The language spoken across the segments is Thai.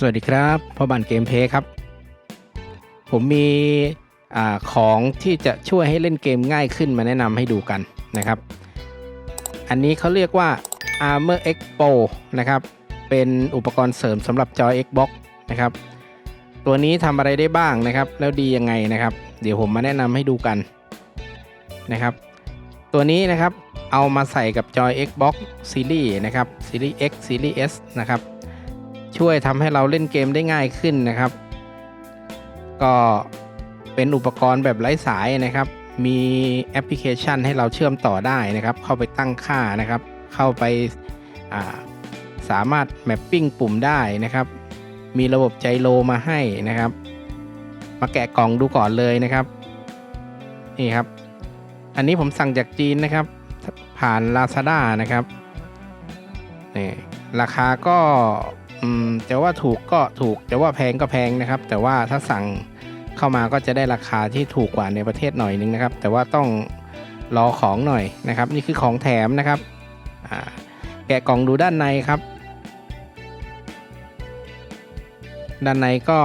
สวัสดีครับพ่อบันเกมเพลย์ครับ ผมมีอของที่จะช่วยให้เล่นเกมง่ายขึ้นมาแนะนำให้ดูกันนะครับ อันนี้เขาเรียกว่า Armor X Pro นะครับ เป็นอุปกรณ์เสริมสำหรับจอย Xbox นะครับ ตัวนี้ทำอะไรได้บ้างนะครับ แล้วดียังไงนะครับ เดี๋ยวผมมาแนะนำให้ดูกันนะครับ ตัวนี้นะครับเอามาใส่กับจอย Xbox Series นะครับ Series X Series S นะครับ ช่วยทำให้เราเล่นเกมได้ง่ายขึ้นนะครับ ก็เป็นอุปกรณ์แบบไร้สายนะครับ มีแอปพลิเคชันให้เราเชื่อมต่อได้นะครับ เข้าไปตั้งค่านะครับ เข้าไปาสามารถแมปปิ้งปุ่มได้นะครับ มีระบบใจโลมาให้นะครับ มาแกะกล่องดูก่อนเลยนะครับนี่ครับ อันนี้ผมสั่งจากจีนนะครับ ผ่าน Lazada นะครับนี่ราคาก็ อืมจะว่าถูกก็ถูกจะว่าแพงก็แพงนะครับ แต่ว่าถ้าสั่งเข้ามาก็จะได้ราคาที่ถูกกว่าในประเทศหน่อยนึงนะครับ แต่ว่าต้องรอของหน่อยนะครับ นี่คือของแถมนะครับแกะกล่องดูด้านในครับ ด้านในก็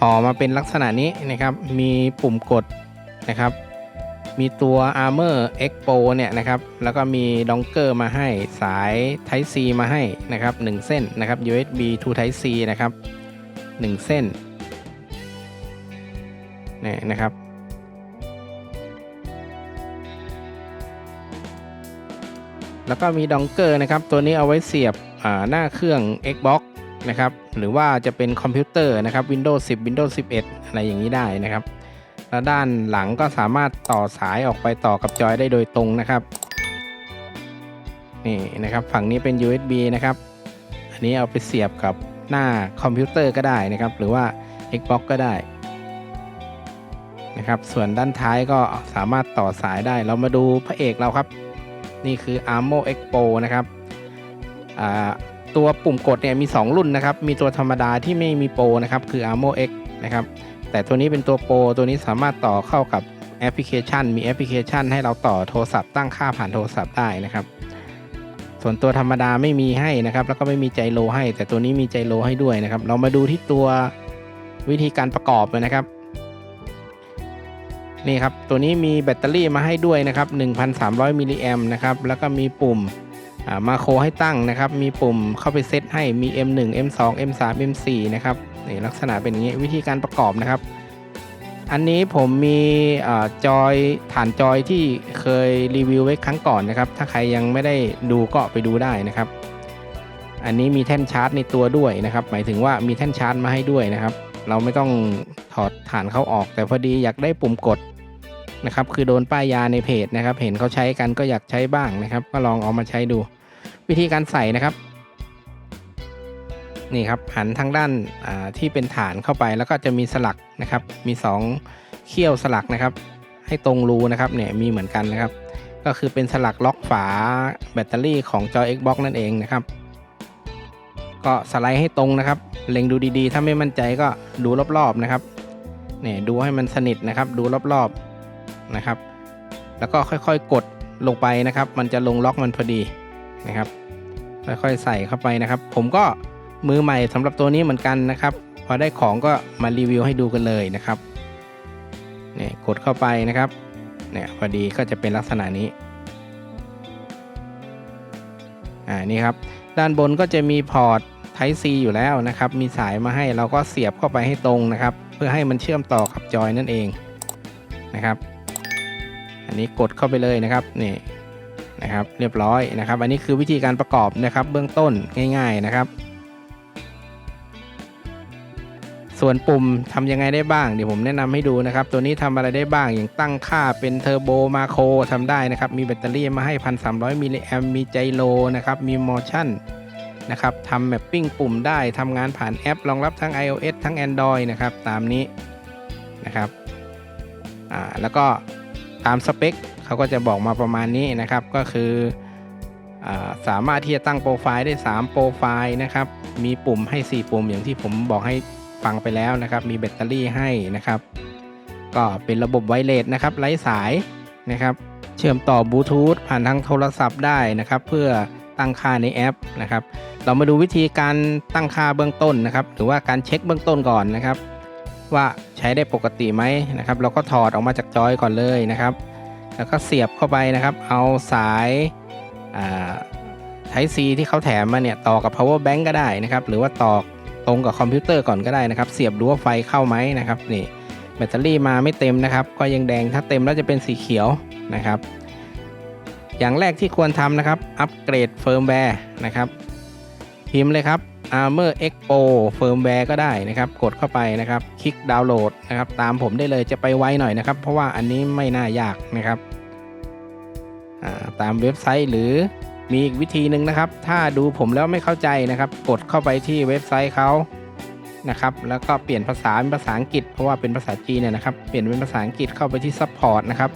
ห่อมาเป็นลักษณะนี้นะครับ มีปุ่มกดนะครับ มีตัว Armor expo เนี่ยนะครับ แล้วก็มีดองเกอร์มาให้สาย Type C มาให้นะครับ 1 เส้นนะครับ USB to Type C นะครับ 1 เส้นนี่นะครับ แล้วก็มีดองเกอร์นะครับ ตัวนี้เอาไว้เสียบหน้าเครื่อง Xbox นะครับ หรือว่าจะเป็นคอมพิวเตอร์นะครับ Windows 10 Windows 11 อะไรอย่างนี้ได้นะครับ แล้วด้านหลังก็สามารถต่อสายออกไปต่อกับจอยได้โดยตรงนะครับ นี่นะครับฝั่งนี้เป็น USB นะครับ อันนี้เอาไปเสียบกับหน้าคอมพิวเตอร์ก็ได้นะครับ หรือว่า Xbox ก็ได้นะครับ ส่วนด้านท้ายก็สามารถต่อสายได้ เรามาดูพระเอกเราครับ นี่คือ Armo X Pro นะครับตัวปุ่มกดเนี่ยมี 2 รุ่นนะครับ มีตัวธรรมดาที่ไม่มีโปรนะครับ คือ Armo X นะครับ แต่ตัวนี้เป็นตัวโปรตัวนี้สามารถต่อเข้ากับแอปพลิเคชัน มีแอปพลิเคชันให้เราต่อโทรศัพท์ตั้งค่าผ่านโทรศัพท์ได้นะครับ ส่วนตัวธรรมดาไม่มีให้นะครับ แล้วก็ไม่มีใจโลให้ แต่ตัวนี้มีใจโลให้ด้วยนะครับ เรามาดูที่ตัววิธีการประกอบเลยนะครับนี่ครับ ตัวนี้มีแบตเตอรี่มาให้ด้วยนะครับ 1,300มิลลิแอมนะครับ แล้วก็มีปุ่มมาโครให้ตั้งนะครับ มีปุ่มเข้าไปเซตให้ มี M1 M2 M3 M4 นะครับ นี่ลักษณะเป็นอย่างนี้วิธีการประกอบนะครับ อันนี้ผมมีจอยฐานจอยที่เคยรีวิวไว้ครั้งก่อนนะครับ ถ้าใครยังไม่ได้ดูก็ไปดูได้นะครับ อันนี้มีแท่นชาร์จในตัวด้วยนะครับ หมายถึงว่ามีแท่นชาร์จมาให้ด้วยนะครับ เราไม่ต้องถอดฐานเขาออก แต่พอดีอยากได้ปุ่มกดนะครับคือโดนป้ายยาในเพจนะครับ เห็นเขาใช้กันก็อยากใช้บ้างนะครับ ก็ลองเอามาใช้ดู วิธีการใส่นะครับ นี่ครับหันทางด้านที่เป็นฐานเข้าไปแล้วก็จะมีสลักนะครับ มี 2 เขี้ยวสลักนะครับ ให้ตรงรูนะครับเนี่ยมีเหมือนกันนะครับ ก็คือเป็นสลักล็อกฝาแบตเตอรี่ของจอ Xbox นั่นเองนะครับ ก็สไลด์ให้ตรงนะครับ เล็งดูดีๆ ถ้าไม่มั่นใจก็ดูรอบๆนะครับเนี่ยดูให้มันสนิทนะครับ ดูรอบๆนะครับ แล้วก็ค่อยๆกดลงไปนะครับ มันจะลงล็อกมันพอดีนะครับ ค่อยๆใส่เข้าไปนะครับ ผมก็ มือใหม่สำหรับตัวนี้เหมือนกันนะครับ พอได้ของก็มารีวิวให้ดูกันเลยนะครับเนี่ยกดเข้าไปนะครับเนี่ยพอดีก็จะเป็นลักษณะนี้อ่านี่ครับด้านบนก็จะมีพอร์ต Type C อยู่แล้วนะครับ มีสายมาให้เราก็เสียบเข้าไปให้ตรงนะครับ เพื่อให้มันเชื่อมต่อกับจอยนั่นเองนะครับ อันนี้กดเข้าไปเลยนะครับนี่นะครับ เรียบร้อยนะครับ อันนี้คือวิธีการประกอบนะครับ เบื้องต้นง่าย ๆนะครับ ส่วนปุ่มทำยังไงได้บ้างเดี๋ยวผมแนะนำให้ดูนะครับ ตัวนี้ทำอะไรได้บ้างอย่างตั้งค่าเป็นเทอร์โบมาโครทำได้นะครับ มีแบตเตอรี่มาให้ 1,300 มิลลิแอมมีไจโลนะครับ มีมอชั่นนะครับทำแมปปิ้งปุ่มได้ทำงานผ่านแอป รองรับทั้ง iOS ทั้ง Android นะครับ ตามนี้นะครับอ่าแล้วก็ตามสเปคเขาก็จะบอกมาประมาณนี้นะครับ ก็คืออสามารถที่จะตั้งโปรไฟล์ได้ 3 โปรไฟล์นะครับ มีปุ่มให้ 4 ปุ่มอย่างที่ผมบอกให้ ฟังไปแล้วนะครับ มีแบตเตอรี่ให้นะครับ ก็เป็นระบบไวเลสนะครับไร้สายนะครับ เชื่อมต่อบลูทูธผ่านทางโทรศัพท์ได้นะครับ เพื่อตั้งค่าในแอปนะครับ เรามาดูวิธีการตั้งค่าเบื้องต้นนะครับ หรือว่าการเช็คเบื้องต้นก่อนนะครับ ว่าใช้ได้ปกติไหมนะครับ เราก็ถอดออกมาจากจอยก่อนเลยนะครับ แล้วก็เสียบเข้าไปนะครับ เอาสายไทซีที่เขาแถมมาเนี่ยต่อกับ power bank ก็ได้นะครับ หรือว่าต่อ ตรงกับคอมพิวเตอร์ก่อนก็ได้นะครับ เสียบดูว่าไฟเข้าไหมนะครับนี่แบตเตอรี่มาไม่เต็มนะครับ ก็ยังแดงถ้าเต็มแล้วจะเป็นสีเขียวนะครับ อย่างแรกที่ควรทำนะครับ อัปเกรดเฟิร์มแวร์นะครับพิมพ์เลยครับ Armor Expo Firmware ก็ได้นะครับ กดเข้าไปนะครับ คลิกดาวน์โหลดนะครับ ตามผมได้เลยจะไปไวหน่อยนะครับ เพราะว่าอันนี้ไม่น่ายากนะครับ ตามเว็บไซต์หรือ มีอีกวิธีหนึ่งนะครับ ถ้าดูผมแล้วไม่เข้าใจนะครับ กดเข้าไปที่เว็บไซต์เขานะครับ แล้วก็เปลี่ยนภาษาเป็นภาษาอังกฤษ เพราะว่าเป็นภาษาจีนเนี่ยนะครับ เปลี่ยนเป็นภาษาอังกฤษเข้าไปที่ Support นะครับ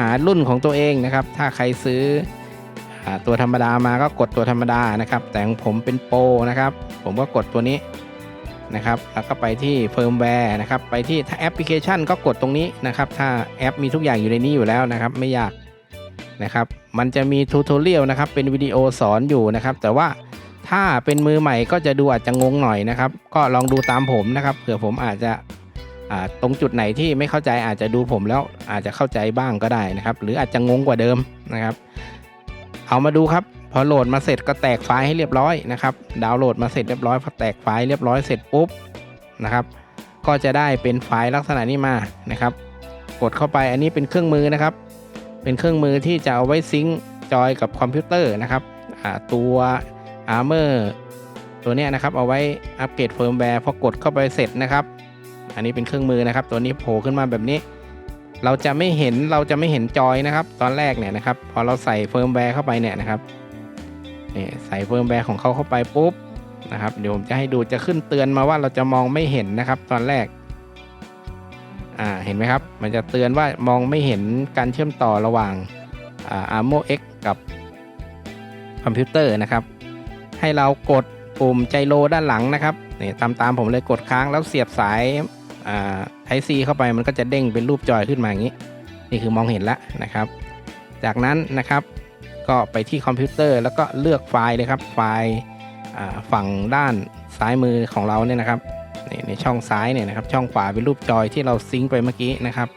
หารุ่นของตัวเองนะครับ ถ้าใครซื้อตัวธรรมดามาก็กดตัวธรรมดานะครับ แต่ของผมเป็นโปรนะครับ ผมก็กดตัวนี้นะครับ แล้วก็ไปที่เฟิร์มแวร์นะครับ ไปที่ถ้าแอปพลิเคชันก็กดตรงนี้นะครับ ถ้าแอปมีทุกอย่างอยู่ในนี้อยู่แล้วนะครับ ไม่ยาก นะครับ มันจะมีทูตเรียลนะครับ เป็นวิดีโอสอนอยู่นะครับ แต่ว่าถ้าเป็นมือใหม่ก็จะดูอาจจะงงหน่อยนะครับ ก็ลองดูตามผมนะครับ เผื่อผมอาจจะตรงจุดไหนที่ไม่เข้าใจอาจจะดูผมแล้วอาจจะเข้าใจบ้างก็ได้นะครับ หรืออาจจะงงกว่าเดิมนะครับ เอามาดูครับพอโหลดมาเสร็จก็แตกไฟล์ให้เรียบร้อยนะครับดาวน์โหลดมาเสร็จเรียบร้อยพอแตกไฟล์เรียบร้อยเสร็จปุ๊บนะครับ ก็จะได้เป็นไฟล์ลักษณะนี้มานะครับ กดเข้าไปอันนี้เป็นเครื่องมือนะครับ เป็นเครื่องมือที่จะเอาไว้ซิงค์จอยกับคอมพิวเตอร์นะครับตัว Armor ตัวนี้นะครับเอาไว้อัปเกรดเฟิร์มแวร์พอกดเข้าไปเสร็จนะครับ อันนี้เป็นเครื่องมือนะครับ ตัวนี้โผล่ขึ้นมาแบบนี้ เราจะไม่เห็นเราจะไม่เห็นจอยนะครับ ตอนแรกเนี่ยนะครับ พอเราใส่เฟิร์มแวร์เข้าไปเนี่ยนะครับนี่ใส่เฟิร์มแวร์ของเขาเข้าไปปุ๊บนะครับเดี๋ยวผมจะให้ดูจะขึ้นเตือนมาว่าเราจะมองไม่เห็นนะครับ ตอนแรก อ่าเห็นไหมครับ มันจะเตือนว่ามองไม่เห็นการเชื่อมต่อระหว่างอา Armo X กับคอมพิวเตอร์นะครับ ให้เรากดปุ่มไจโรด้านหลังนะครับนี่ตามตามผมเลยกดค้างแล้วเสียบสายไทซีเข้าไปมันก็จะเด้งเป็นรูปจอยขึ้นมาอย่างนี้ นี่คือมองเห็นแล้วนะครับ จากนั้นนะครับก็ไปที่คอมพิวเตอร์แล้วก็เลือกไฟล์เลยครับไฟล์ฝั่งด้านซ้ายมือของเราเนี่ยนะครับ ในช่องซ้ายเนี่ยนะครับช่องขวาเป็นรูปจอยที่เราซิงค์ไปเมื่อกี้นะครับ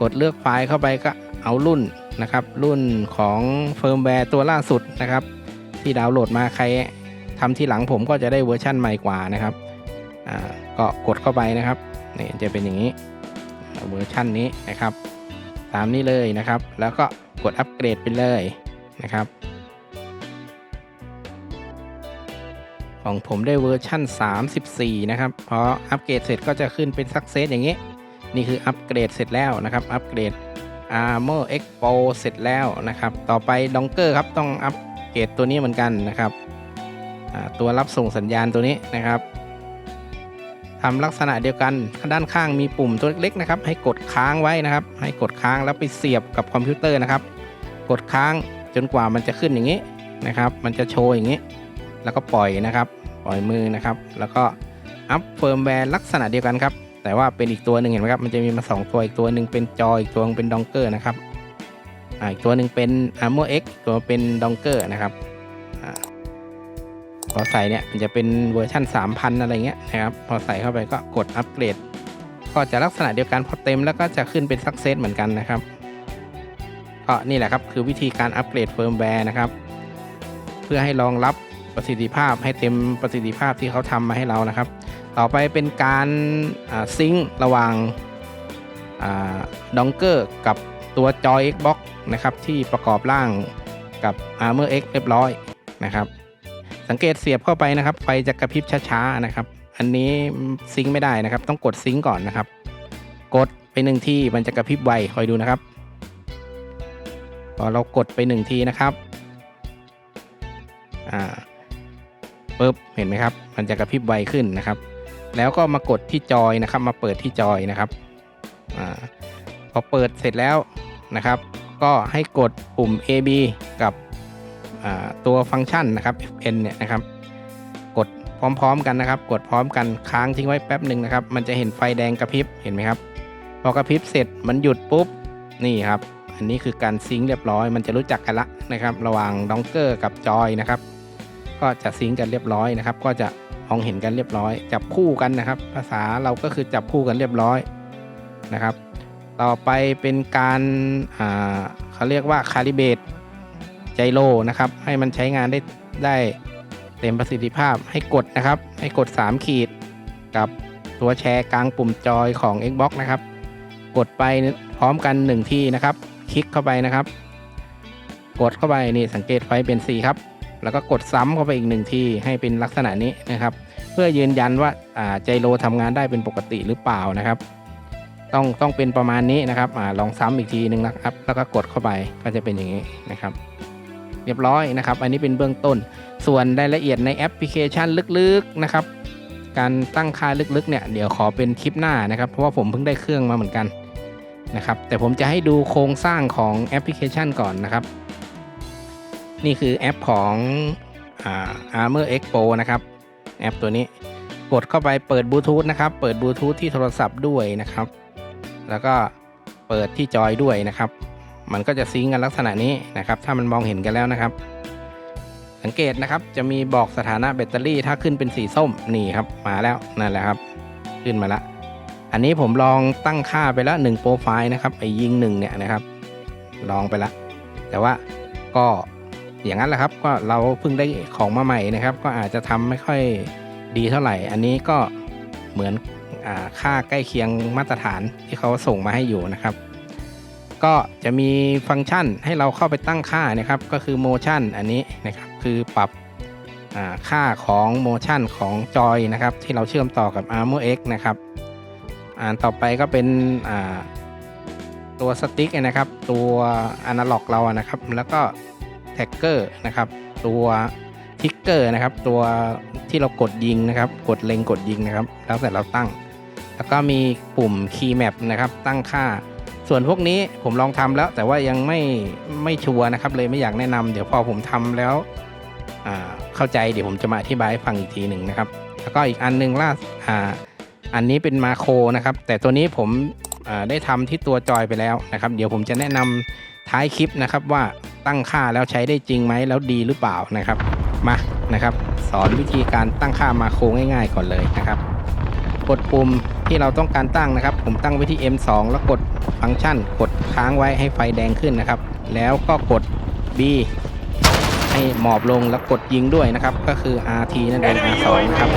กดเลือกไฟล์เข้าไปก็เอารุ่นนะครับ รุ่นของเฟิร์มแวร์ตัวล่าสุดนะครับ ที่ดาวน์โหลดมาใครทำที่หลังผมก็จะได้เวอร์ชั่นใหม่กว่านะครับก็กดเข้าไปนะครับนี่จะเป็นอย่างนี้เวอร์ชันนี้นะครับ ตามนี้เลยนะครับ แล้วก็กดอัปเกรดไปเลยนะครับ ของผมได้เวอร์ชัน34 นะครับพออัปเกรดเสร็จก็จะขึ้นเป็นสักเซสอย่างนี้ นี่คืออัปเกรดเสร็จแล้วนะครับ อัปเกรด Armor Expo เสร็จแล้วนะครับ ต่อไปดองเกอร์ครับต้องอัปเกรดตัวนี้เหมือนกันนะครับ ตัวรับส่งสัญญาณตัวนี้นะครับทำลักษณะเดียวกันด้านข้างมีปุ่มตัวเล็กๆนะครับ ให้กดค้างไว้นะครับ ให้กดค้างแล้วไปเสียบกับคอมพิวเตอร์นะครับ กดค้างจนกว่ามันจะขึ้นอย่างนี้นะครับ มันจะโชว์อย่างนี้ แล้วก็ปล่อยนะครับ ปล่อยมือนะครับ แล้วก็อัพเฟิร์มแวร์ลักษณะเดียวกันครับ แต่ว่าเป็นอีกตัวหนึ่งเห็นไหมครับ มันจะมีมา 2 ตัวอีกตัวหนึ่งเป็นจออีกตัวนึงเป็นดองเกอร์นะครับอีกตัวหนึ่งเป็น Armor X ตัวเป็นดองเกอร์นะครับพอใส่เนี่ยมันจะเป็นเวอร์ชัน3,000 อะไรเงี้ยนะครับ พอใส่เข้าไปก็กดอัปเกรด ก็จะลักษณะเดียวกันพอเต็มแล้วก็จะขึ้นเป็นซักเซสเหมือนกันนะครับก็นี่แหละครับคือวิธีการอัปเกรดเฟิร์มแวร์นะครับ เพื่อให้รองรับ ประสิทธิภาพให้เต็มประสิทธิภาพที่เขาทำมาให้เรานะครับ ต่อไปเป็นการซิงค์ระหว่างดองเกอร์กับตัวจอย Xbox นะครับที่ประกอบร่างกับ Armor X เรียบร้อยนะครับ สังเกตเสียบเข้าไปนะครับ ไฟจะกระพริบช้าๆนะครับ อันนี้ซิงไม่ได้นะครับ ต้องกดซิงก่อนนะครับ กดไปหนึ่งทีมันจะกระพริบไวคอยดูนะครับพอเรากดไปหนึ่งทีนะครับ อ่า ปึ๊บเห็นไหมครับ มันจะกระพริบไวขึ้นนะครับ แล้วก็มากดที่จอยนะครับ มาเปิดที่จอยนะครับอพอเปิดเสร็จแล้วนะครับ ก็ให้กดปุ่ม AB กับตัวฟังก์ชันนะครับ fn เนี่ยนะครับ กดพร้อมๆกันนะครับ กดพร้อมกันค้างทิ้งไว้แป๊บหนึ่งนะครับ มันจะเห็นไฟแดงกระพริบเห็นไหมครับ พอกระพริบเสร็จมันหยุดปุ๊บนี่ครับ อันนี้คือการซิงค์เรียบร้อย มันจะรู้จักกันละนะครับ ระหว่างดองเกอร์กับจอยนะครับ ก็จะซิงกันเรียบร้อยนะครับ ก็จะมองเห็นกันเรียบร้อย จับคู่กันนะครับ ภาษาเราก็คือจับคู่กันเรียบร้อยนะครับ ต่อไปเป็นการาเขาเรียกว่าคาลิเบตไจโรนะครับ ให้มันใช้งานได้ได้เต็มประสิทธิภาพให้กดนะครับ ให้กด 3 ขีด กับตัวแชร์กลางปุ่มจอยของ Xbox นะครับ กดไปพร้อมกัน 1 ที่นะครับ คลิกเข้าไปนะครับ กดเข้าไปนี่สังเกตไฟเป็นสีครับ แล้วก็กดซ้ำเข้าไปอีกหนึ่งทีให้เป็นลักษณะนี้นะครับ เพื่อยืนยันว่าอ่าไจโรทำงานได้เป็นปกติหรือเปล่านะครับ ต้องต้องเป็นประมาณนี้นะครับอลองซ้ำอีกทีหนึ่งนะครับ แล้วก็กดเข้าไปก็จะเป็นอย่างนี้นะครับ เรียบร้อยนะครับ อันนี้เป็นเบื้องต้น ส่วนรายละเอียดในแอปพลิเคชันลึกๆนะครับ การตั้งค่าลึกๆเนี่ยเดี๋ยวขอเป็นคลิปหน้านะครับ เพราะว่าผมเพิ่งได้เครื่องมาเหมือนกันนะครับ แต่ผมจะให้ดูโครงสร้างของแอปพลิเคชันก่อนนะครับ นี่คือแอปของอ่า Armor X Pro นะครับ แอปตัวนี้กดเข้าไปเปิดบลูทูธนะครับ เปิดบลูทูธที่โทรศัพท์ด้วยนะครับ แล้วก็เปิดที่จอยด้วยนะครับ มันก็จะซิงกันลักษณะนี้นะครับ ถ้ามันมองเห็นกันแล้วนะครับ สังเกตนะครับ จะมีบอกสถานะแบตเตอรี่ ถ้าขึ้นเป็นสีส้มนี่ครับ มาแล้วนั่นแหละครับ ขึ้นมาละ อันนี้ผมลองตั้งค่าไปแล้ว1โปรไฟล์นะครับไอ้ยิงหนึ่งเนี่ยนะครับ ลองไปละ แต่ว่าก็ อย่างนั้นแหละครับ ก็เราเพิ่งได้ของมาใหม่นะครับ ก็อาจจะทำไม่ค่อยดีเท่าไหร่ อันนี้ก็เหมือนอค่าใกล้เคียงมาตรฐานที่เขาส่งมาให้อยู่นะครับ ก็จะมีฟังก์ชันให้เราเข้าไปตั้งค่านะครับ ก็คือ motion อันนี้นะครับคือปรับค่าของ motion ของจอยนะครับ ที่เราเชื่อมต่อกับ Armor X นะครับอ่านต่อไปก็เป็นตัวสติ๊กนะครับ ตัวอนาล็อกเรานะครับ แล้วก็ แท็กเกอร์นะครับตัวทิกเกอร์นะครับตัวที่เรากดยิงนะครับ กดเล็งกดยิงนะครับ แล้วแต่เราตั้ง แล้วก็มีปุ่ม Key Map นะครับ ตั้งค่า ส่วนพวกนี้ผมลองทำแล้ว แต่ว่ายังไม่ไม่ชัวร์นะครับ เลยไม่อยากแนะนำเดี๋ยวพอผมทำแล้วเข้าใจเดี๋ยวผมจะมาอธิบายให้ฟังอีกทีหนึ่งนะครับ แล้วก็อีกอันหนึงล่าอ่าอันนี้เป็นมาโครนะครับ แต่ตัวนี้ผมได้ทำที่ตัวจอยไปแล้วนะครับ เดี๋ยวผมจะแนะนำท้ายคลิปนะครับว่า ตั้งค่าแล้วใช้ได้จริงไหมแล้วดีหรือเปล่านะครับมานะครับ สอนวิธีการตั้งค่ามาโครง่าย ๆ ก่อนเลยนะครับ กดปุ่มที่เราต้องการตั้งนะครับ ผมตั้งไว้ที่ M2 แล้วกดฟังก์ชัน กดค้างไว้ให้ไฟแดงขึ้นนะครับ แล้วก็กด B ให้หมอบลงแล้วกดยิงด้วยนะครับ ก็คือ RT นั่นเอง R2 นะครับ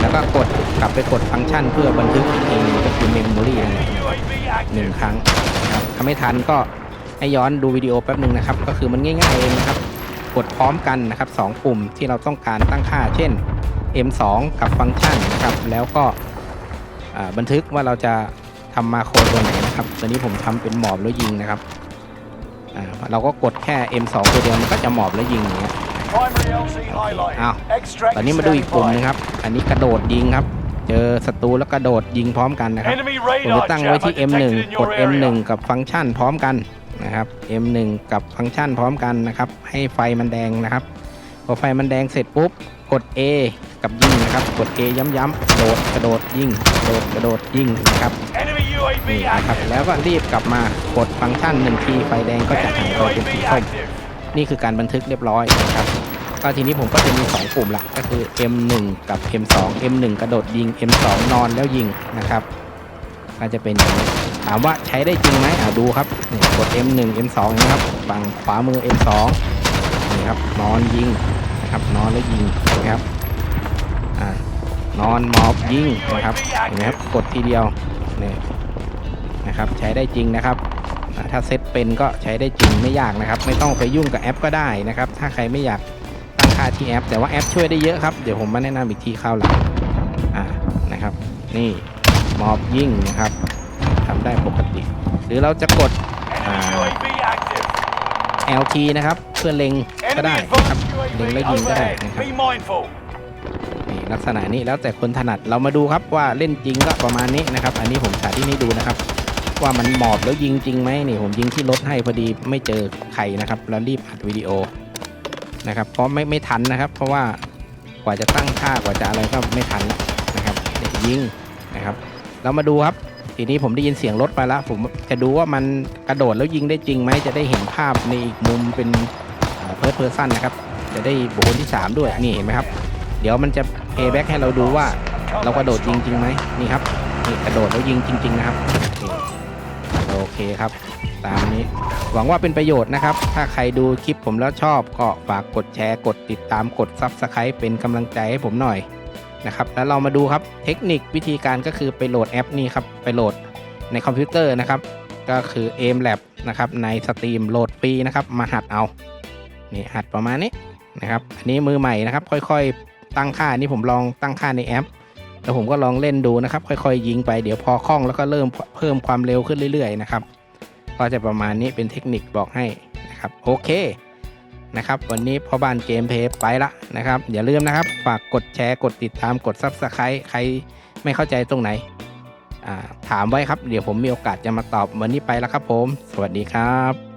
แล้วก็กดกลับไปกดฟังก์ชันเพื่อบันทึกอีกทีนึงก็คือ Memory นั่นเองหนึ่งครั้งนะครับถ้าไม่ทันก็ ให้ย้อนดูวิดีโอแป๊บหนึ่งนะครับ ก็คือมันง่ายๆเองนะครับ กดพร้อมกันนะครับสองปุ่มที่เราต้องการตั้งค่า เช่น M2 กับฟังก์ชันนะครับ แล้วก็บันทึกว่าเราจะทำมาโครตัวไหนนะครับตัวนี้ผมทำเป็นหมอบแล้วยิงนะครับ เราก็กดแค่ M2 ตัวเดียวมันก็จะหมอบแล้วยิงอย่างเงี้ย Primary LZ highlight. Ow. Extract ตอนนี้มาดูอีกปุ่มหนึงครับ อันนี้กระโดดยิงครับ เจอศัตรูแล้วกระโดดยิงพร้อมกันนะครับผมจะตั้งไว้ที่ M1 กด M1 กับฟังก์ชันพร้อมกัน นะครับ M1 กับฟังก์ชันพร้อมกันนะครับ ให้ไฟมันแดงนะครับ พอไฟมันแดงเสร็จปุ๊บ กด A กับยิงนะครับ กด A ย้ำๆกระโดดกระโดดยิงกระโดดกระโดดยิงนะครับ Enemy นี่ UAV นะครับ active. แล้วก็รีบกลับมากดฟังก์ชันหนึ่งทีไฟแดงก็จะหาย Enemy ไปเป็นสี UAV ส้ม active. นี่คือการบันทึกเรียบร้อยนะครับก็ทีนี้ผมก็จะมี 2 ปุ่มหลักก็คือ M1 กับ M2 M1 กระโดดยิง M2 นอนแล้วยิงนะครับ ก็จะเป็นอย่างนี้ ถามว่าใช้ได้จริงไหมอ่าดูครับนี่กด M1 M2 นะครับฝั่งขวามือ M2 นี่ครับนอนยิงนะครับนอนแล้วยิงนะครับอ่านอนหมอบยิงนะครับเห็นไหมครับกดทีเดียวนี่นะครับใช้ได้จริงนะครับถ้าเซตเป็นก็ใช้ได้จริงไม่ยากนะครับ ไม่ต้องไปยุ่งกับแอปก็ได้นะครับ ถ้าใครไม่อยากตั้งค่าที่แอป แต่ว่าแอปช่วยได้เยอะครับ เดี๋ยวผมมาแนะนำอีกทีคราวหลังอ่านะครับ นี่หมอบยิงนะครับ หรือเราจะกด Enemy Ah. UAV active. LT นะครับ เพื่อเล็งก็ Enemy ได้นะครับ advanced เล็ง UAV แล้วยิงก็ได้ overhead. นะครับ Be mindful. นี่ลักษณะนี้แล้วแต่คนถนัดเรามาดูครับว่าเล่นจริงก็ประมาณนี้นะครับ อันนี้ผมสาธิตให้ดูนะครับ ว่ามันหมอบแล้วยิงจริงไหมนี่ผมยิงที่รถให้พอดีไม่เจอใครนะครับแล้วรีบอัดวิดีโอนะครับเพราะไม่ไม่ทันนะครับ เพราะว่ากว่าจะตั้งค่ากว่าจะอะไรก็ไม่ทันแล้วนะครับเดี๋ยวยิงนะครับ เรามาดูครับ ทีนี้ผมได้ยินเสียงรถไปแล้วผมจะดูว่ามันกระโดดแล้วยิงได้จริงไหมจะได้เห็นภาพในอีกมุมเป็นเพิร์ดเพอร์ซันนะครับ จะได้บุคคลที่ 3 ด้วยนี่เห็นไหมครับ เดี๋ยวมันจะเพย์แบ็กให้เราดูว่าเรากระโดดยิงจริงไหมนี่ครับนี่กระโดดแล้วยิงจริง ๆ นะครับโอเคครับ ตามนี้หวังว่าเป็นประโยชน์นะครับ ถ้าใครดูคลิปผมแล้วชอบก็ฝากกดแชร์กดติดตามกด Subscribe เป็นกำลังใจให้ผมหน่อย นะครับแล้วเรามาดูครับเทคนิควิธีการก็คือไปโหลดแอปนี้ครับไปโหลดในคอมพิวเตอร์นะครับก็คือ aim lab นะครับในสตรีมโหลดฟรีนะครับมาหัดเอานี่หัดประมาณนี้นะครับอันนี้มือใหม่นะครับค่อยๆ ตั้งค่านี่ผมลองตั้งค่าในแอปแล้วผมก็ลองเล่นดูนะครับ ค่อยๆ ยิงไปเดี๋ยวพอคล่องแล้วก็เริ่มเพิ่มความเร็วขึ้นเรื่อยๆนะครับก็จะประมาณนี้เป็นเทคนิคบอกให้นะครับโอเค นะครับ วันนี้พ่อบ้านเกมเพย์ไปละนะครับ อย่าลืมนะครับ ฝากกดแชร์กดติดตามกดซับสไครต์ใครไม่เข้าใจตรงไหน ถามไว้ครับ เดี๋ยวผมมีโอกาสจะมาตอบวันนี้ไปแล้วครับผม สวัสดีครับ